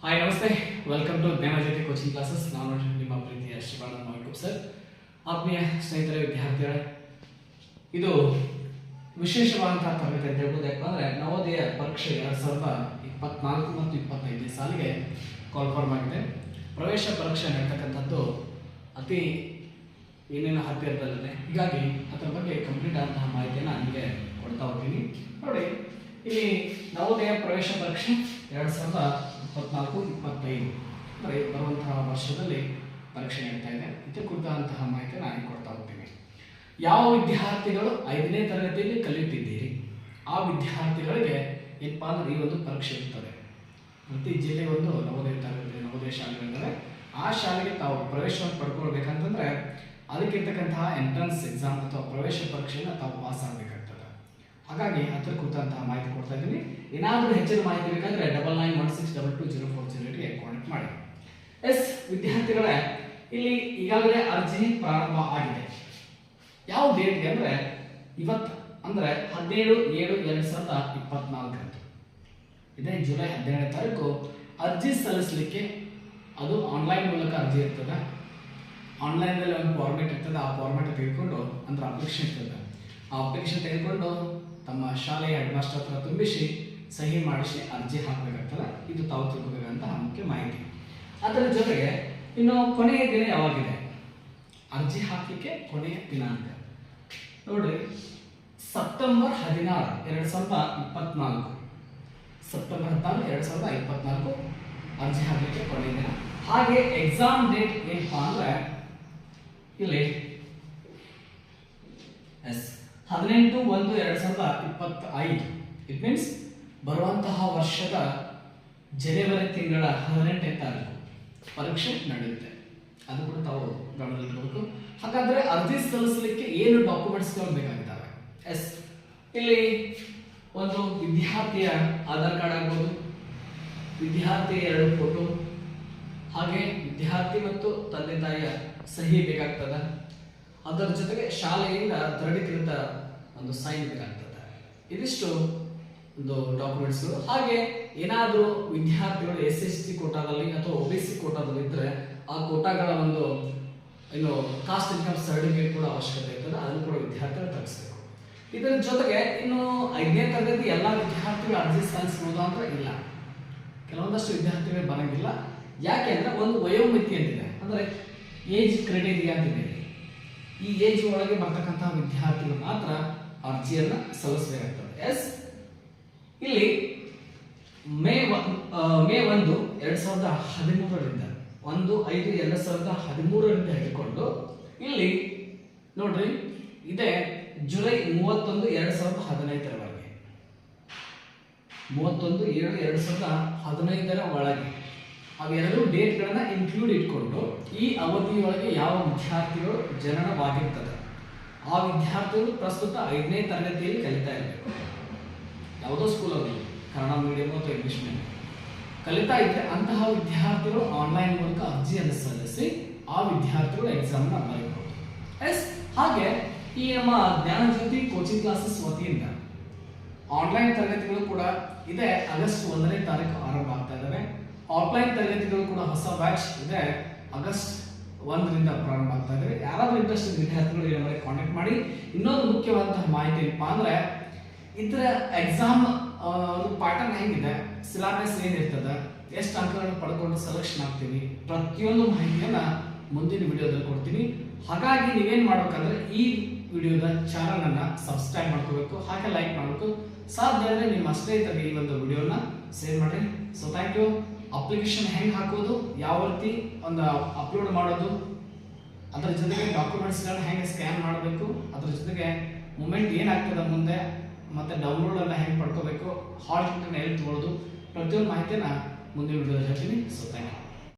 Hi ನಮಸ್ತೆ welcome to Jnanajyothi coaching classes ನಾನು ನಿಮ್ಮ ಪ್ರೀತಿಯ ಶ್ರೀಪಾದ ಮಾಯಿಕೂಪ್ ಸರ್ ಆತ್ಮೀಯ ಸ್ನೇಹಿತರೆ ವಿದ್ಯಾರ್ಥಿಗಳೇ ಇದು ವಿಶೇಷವಾದಂತಹ ತರಗತಿ ಅಂತ ಹೇಳ್ಬೋದು. ಯಾಕಂದ್ರೆ ನವೋದಯ ಪರೀಕ್ಷೆ ಎರಡು ಸಾವಿರದ ಇಪ್ಪತ್ನಾಲ್ಕು ಮತ್ತು ಇಪ್ಪತ್ತೈದನೇ ಸಾಲಿಗೆ ಕಾಲ್ಫಾರ್ಮ್ ಆಗಿದೆ. ಪ್ರವೇಶ ಪರೀಕ್ಷೆ ನಡೆತಕ್ಕಂಥದ್ದು ಅತಿ ಏನೇನು ಹತ್ತಿರದಲ್ಲಿದೆ ಹೀಗಾಗಿ ಅದರ ಬಗ್ಗೆ ಕಂಪ್ಲೀಟ್ ಆದಂತಹ ಮಾಹಿತಿಯನ್ನು ನಿಮಗೆ ಕೊಡ್ತಾ ಹೋಗ್ತೀನಿ. ನೋಡಿ, ಇಲ್ಲಿ ನವೋದಯ ಪ್ರವೇಶ ಪರೀಕ್ಷೆ ಎರಡು ಸಾವಿರದ ಇಪ್ಪತ್ನಾಲ್ಕು, ಇಪ್ಪತ್ತೈದು ಅಂದರೆ ಬರುವಂತಹ ವರ್ಷದಲ್ಲಿ ಪರೀಕ್ಷೆ ನಡೀತಾ ಇದೆ ಇದಕ್ಕೆ ಕುರಿತಾದಂತಹ ಮಾಹಿತಿ ನಾನು ಕೊಡ್ತಾ ಹೋಗ್ತೀನಿ. ಯಾವ ವಿದ್ಯಾರ್ಥಿಗಳು ಐದನೇ ತರಗತಿಯಲ್ಲಿ ಕಲಿಯುತ್ತಿದ್ದೀರಿ? ಆ ವಿದ್ಯಾರ್ಥಿಗಳಿಗೆ ಏನಪ್ಪ ಅಂದ್ರೆ ಈ ಒಂದು ಪರೀಕ್ಷೆ ಇರ್ತದೆ. ಪ್ರತಿ ಜಿಲ್ಲೆ ಒಂದು ನವೋದಯ ತರಗತಿ, ನವೋದಯ ಶಾಲೆಗಳಿದ್ದಾವೆ ಆ ಶಾಲೆಗೆ ತಾವು ಪ್ರವೇಶವನ್ನು ಪಡ್ಕೊಳ್ಬೇಕಂತಂದ್ರೆ, ಅದಕ್ಕಿರ್ತಕ್ಕಂತಹ ಎಂಟ್ರೆನ್ಸ್ ಎಕ್ಸಾಮ್ ಅಥವಾ ಪ್ರವೇಶ ಪರೀಕ್ಷೆಯನ್ನು ತಾವು ಪಾಸ್ ಆಗಬೇಕಾಗ್ತದೆ. ಹಾಗಾಗಿ ಅದರ ಕುರಿತಂತಹ ಮಾಹಿತಿ ಕೊಡ್ತಾ ಇದ್ದೀನಿ. ಏನಾದರೂ ಹೆಚ್ಚಿನ ಮಾಹಿತಿ ಬೇಕಂದ್ರೆ double nine one six double two zero four zero ಏಟ್ಗೆ contact ಮಾಡಿ. ಎಸ್, ವಿದ್ಯಾರ್ಥಿಗಳೇ, ಇಲ್ಲಿ ಈಗಾಗಲೇ ಅರ್ಜಿ ಪ್ರಾರಂಭ ಆಗಿದೆ. ಯಾವ ಡೇಟ್ಗೆ ಅಂದ್ರೆ ಇವತ್ತು, ಅಂದ್ರೆ ಹದಿನೇಳು ಏಳು ಎರಡು ಸಾವಿರದ ಇಪ್ಪತ್ನಾಲ್ಕರಂದು ಇದೇ ಜುಲೈ ಹದಿನೇಳನೇ ತಾರೀಕು ಅರ್ಜಿ ಸಲ್ಲಿಸಲಿಕ್ಕೆ ಅದು ಆನ್ಲೈನ್ ಮೂಲಕ ಅರ್ಜಿ ಇರ್ತದೆ. ಆನ್ಲೈನಲ್ಲಿ ಒಂದು ಫಾರ್ಮೆಟ್ ಇರ್ತದೆ, ಆ ಫಾರ್ಮೆಟ್ ತೆಗೆದುಕೊಂಡು ಅಂದ್ರೆ ಅಪ್ಲಿಕೇಶನ್ ಇರ್ತದೆ. ಆ ಅಪೇಕ್ಷೆ ತೆಗೆದುಕೊಂಡು ತಮ್ಮ ಶಾಲೆಯ ಹೆಡ್ ಮಾಸ್ಟರ್ ಹತ್ರ ತುಂಬಿಸಿ ಸಹಿ ಮಾಡಿಸಿ ಅರ್ಜಿ ಹಾಕಬೇಕಾಗ್ತದೆ ಇದು ತಾವು ತಿಳ್ಕೊಬೇಕಂತ ಮುಖ್ಯ ಮಾಹಿತಿ. ಅದರ ಜೊತೆಗೆ ಇನ್ನು ಕೊನೆಯ ದಿನ ಯಾವಾಗಿದೆ? ಅರ್ಜಿ ಹಾಕಲಿಕ್ಕೆ ಕೊನೆಯ ದಿನಾಂಕ ನೋಡ್ರಿ, ಸೆಪ್ಟೆಂಬರ್ ಹದಿನಾರು, ಎರಡು ಸಾವಿರದ ಇಪ್ಪತ್ನಾಲ್ಕು. ಸೆಪ್ಟೆಂಬರ್ ಹದಿನಾರು, ಎರಡು ಸಾವಿರದ ಇಪ್ಪತ್ನಾಲ್ಕು, ಅರ್ಜಿ ಹಾಕಲಿಕ್ಕೆ ಕೊನೆಯ ದಿನ. ಹಾಗೆ ಎಕ್ಸಾಮ್ ಡೇಟ್ ಏನಪ್ಪಾ ಅಂದರೆ, ಇಲ್ಲಿ ಹದಿನೆಂಟು ಒಂದು ಎರಡು ಸಾವಿರದ ಇಪ್ಪತ್ತೈದು. ಇಟ್ ಮೀನ್ಸ್ ಬರುವಂತಹ ವರ್ಷದ ಜನವರಿ ತಿಂಗಳ ಹದಿನೆಂಟನೇ ತಾರೀಕು ಪರೀಕ್ಷೆ ನಡೆಯುತ್ತೆ. ಅದು ಕೂಡ ತಾವು ಗಮನದಲ್ಲಿರಬೇಕು ಹಾಗಾದ್ರೆ ಅರ್ಜಿ ಸಲ್ಲಿಸಲಿಕ್ಕೆ ಏನು ಡಾಕ್ಯುಮೆಂಟ್ಸ್ಗಳು ಬೇಕಾಗಿದ್ದಾವೆ? ಎಸ್ ಇಲ್ಲಿ ಒಂದು ವಿದ್ಯಾರ್ಥಿಯ ಆಧಾರ್ ಕಾರ್ಡ್ ಆಗ್ಬೋದು ವಿದ್ಯಾರ್ಥಿ ಎರಡು ಫೋಟೋ ಹಾಗೆ ವಿದ್ಯಾರ್ಥಿ ಮತ್ತು ತಂದೆ ತಾಯಿಯ ಸಹಿ ಬೇಕಾಗ್ತದೆ. ಅದರ ಜೊತೆಗೆ ಶಾಲೆಯಿಂದ ದೃಢೀಕೃತ ಒಂದು ಸೈನ್ ಬೇಕಾಗ್ತದೆ. ಇದಿಷ್ಟು ಒಂದು ಡಾಕ್ಯುಮೆಂಟ್ಸ್ ಹಾಗೆ ಏನಾದರೂ ವಿದ್ಯಾರ್ಥಿಗಳು ಎಸ್ ಎಸ್ ಸಿ ಕೋಟಾದಲ್ಲಿ ಅಥವಾ ಒ ಸಿ ಕೋಟಾದಲ್ಲಿ ಇದ್ದರೆ ಆ ಕೋಟಾಗಳ ಒಂದು, ಏನು ಕಾಸ್ಟ್ ಇನ್ಕಮ್ ಸರ್ಟಿಫಿಕೇಟ್ ಕೂಡ ಅವಶ್ಯಕತೆ ಇರ್ತದೆ. ಅದನ್ನು ಕೂಡ ವಿದ್ಯಾರ್ಥಿಗಳು ತರಿಸಬೇಕು. ಇದರ ಜೊತೆಗೆ ಇನ್ನು ಐದನೇ ತರಗತಿ ಎಲ್ಲ ವಿದ್ಯಾರ್ಥಿಗಳು ಅರ್ಜಿ ಸಲ್ಲಿಸಬಹುದು ಅಂತ ಇಲ್ಲ. ಕೆಲವೊಂದಷ್ಟು ವಿದ್ಯಾರ್ಥಿಗಳು ಬರಂಗಿಲ್ಲ. ಯಾಕೆ ಅಂದರೆ ಒಂದು ವಯೋಮಿತಿ ಅಂತಿದೆ. ಅಂದ್ರೆ ಏಜ್ ಕ್ರೆಡಿಟ್ ಅಂತಿದೆ. ಈ ಏಜ್ ಒಳಗೆ ಬರ್ತಕ್ಕಂತಹ ವಿದ್ಯಾರ್ಥಿಗಳು ಮಾತ್ರ ಅರ್ಜಿಯನ್ನ ಸಲ್ಲಿಸಬೇಕಾಗ್ತದೆ. ಎಸ್? ಇಲ್ಲಿ ಮೇ ಮೇ ಒಂದು ಎರಡ್ ಸಾವಿರದ ಹದಿಮೂರರಿಂದ, ಒಂದು ಐದು ಎರಡ್ ಸಾವಿರದ ಹದಿಮೂರರಿಂದ ಹಿಡ್ಕೊಂಡು ಇಲ್ಲಿ ನೋಡ್ರಿ, ಇದೆ ಜುಲೈ ಮೂವತ್ತೊಂದು ಎರಡ್ ಸಾವಿರದ ಹದಿನೈದರವರೆಗೆ. ಮೂವತ್ತೊಂದು ಏಳು ಎರಡ್ ಸಾವಿರದ ಹದಿನೈದರ ಒಳಗೆ. ಅವೆರಡು ಡೇಟ್ಗಳನ್ನ ಇನ್ಕ್ಲೂಡ್ ಇಟ್ಕೊಂಡು ಈ ಅವಧಿಯೊಳಗೆ ಯಾವ ವಿದ್ಯಾರ್ಥಿಗಳು ಜನನವಾಗಿರ್ತದೆ. ಆ ವಿದ್ಯಾರ್ಥಿಗಳು ಪ್ರಸ್ತುತ ಐದನೇ ತರಗತಿಯಲ್ಲಿ ಕಲಿತಾ ಇರಬೇಕು. ಯಾವುದೋ ಸ್ಕೂಲಲ್ಲಿ ಕನ್ನಡ ಮೀಡಿಯಂ ಅಥವಾ ಇಂಗ್ಲಿಷ್ ಮೀಡಿಯಂ ಕಲಿತಾ ಇದ್ರೆ ಅಂತಹ ವಿದ್ಯಾರ್ಥಿಗಳು ಆನ್ಲೈನ್ ಮೂಲಕ ಅರ್ಜಿಯನ್ನು ಸಲ್ಲಿಸಿ ಆ ವಿದ್ಯಾರ್ಥಿಗಳು ಎಕ್ಸಾಮ್ನ ಬರೀಬಹುದು ಎಸ್ ಹಾಗೆ ಈ ನಮ್ಮ ಜ್ಞಾನಜ್ಯೋತಿ ಕೋಚಿಂಗ್ ಕ್ಲಾಸಸ್ ವತಿಯಿಂದ ಆನ್ಲೈನ್ ತರಗತಿಗಳು ಕೂಡ ಇದೆ. ಆಗಸ್ಟ್ ಒಂದನೇ ತಾರೀಕು ಆರಂಭ ಆಗ್ತಾ ಇದ್ದಾವೆ. ಆಫ್ಲೈನ್ ತರಗತಿಗಳು ಕೂಡ ಹೊಸ ಬ್ಯಾಚ್ ಇದೆ. ಆಗಸ್ಟ್ ಒಂದರಿಂದ ಪ್ರಾರಂಭ ಆಗ್ತಾ ಇದ್ದಾವೆ ಯಾರಾದ್ರೂ ಇಂಟ್ರೆಸ್ಟ್ ವಿದ್ಯಾರ್ಥಿಗಳು ಈ ಕಾಂಟ್ಯಾಕ್ಟ್ ಮಾಡಿ. ಇನ್ನೊಂದು ಮುಖ್ಯವಾದಂತಹ ಮಾಹಿತಿ ಏನಪ್ಪಾ ಅಂದ್ರೆ ಇದರ ಎಕ್ಸಾಮ್ ಒಂದು ಪ್ಯಾಟರ್ನ್ ಹೆಂಗಿದೆ ಸಿಲಾಬಸ್ ಏನಿರ್ತದೆ, ಎಷ್ಟು ಅಂಕಗಳನ್ನು ಪಡ್ಕೊಂಡು ಸೆಲೆಕ್ಷನ್ ಆಗ್ತೀವಿ ಪ್ರತಿಯೊಂದು ಮಾಹಿತಿಯನ್ನ ಮುಂದಿನ ವಿಡಿಯೋದಲ್ಲಿ ಕೊಡ್ತೀನಿ. ಹಾಗಾಗಿ ನೀವೇನು ಮಾಡ್ಬೇಕಂದ್ರೆ, ಈ ವಿಡಿಯೋದ ಚಾನಲ್ ಅನ್ನ ಸಬ್ಸ್ಕ್ರೈಬ್ ಮಾಡ್ಕೋಬೇಕು, ಹಾಗೆ ಲೈಕ್ ಮಾಡಬೇಕು. ಸಾಧ್ಯ ಅಂದ್ರೆ ನಿಮ್ಮ ಸ್ನೇಹಿತರಿಗೆ ಈ ಒಂದು ವಿಡಿಯೋನ ಶೇರ್ ಮಾಡಿ. ಸೊ ಥ್ಯಾಂಕ್ ಯು ಅಪ್ಲಿಕೇಶನ್ ಹೆಂಗ್ ಹಾಕೋದು, ಯಾವ ರೀತಿ ಒಂದು ಅಪ್ಲೋಡ್ ಮಾಡೋದು, ಅದರ ಜೊತೆಗೆ ಡಾಕ್ಯುಮೆಂಟ್ಸ್ಗಳನ್ನ ಹೆಂಗೆ ಸ್ಕ್ಯಾನ್ ಮಾಡಬೇಕು, ಅದ್ರ ಜೊತೆಗೆ ಮೂಮೆಂಟ್ ಏನಾಗ್ತದೆ ಮುಂದೆ, ಮತ್ತೆ ಡೌನ್ಲೋಡ್ ಎಲ್ಲ ಹೆಂಗೆ ಪಡ್ಕೋಬೇಕು ಹಾಲ್ ಟಿಕೆಟ್ ಎಲ್ಲಿ ತೊಗೊಳ್ಳೋದು ಪ್ರತಿಯೊಂದು ಮಾಹಿತಿನ ಮುಂದಿನ ವಿಡಿಯೋ ಹೇಳ್ತೀನಿ. So thank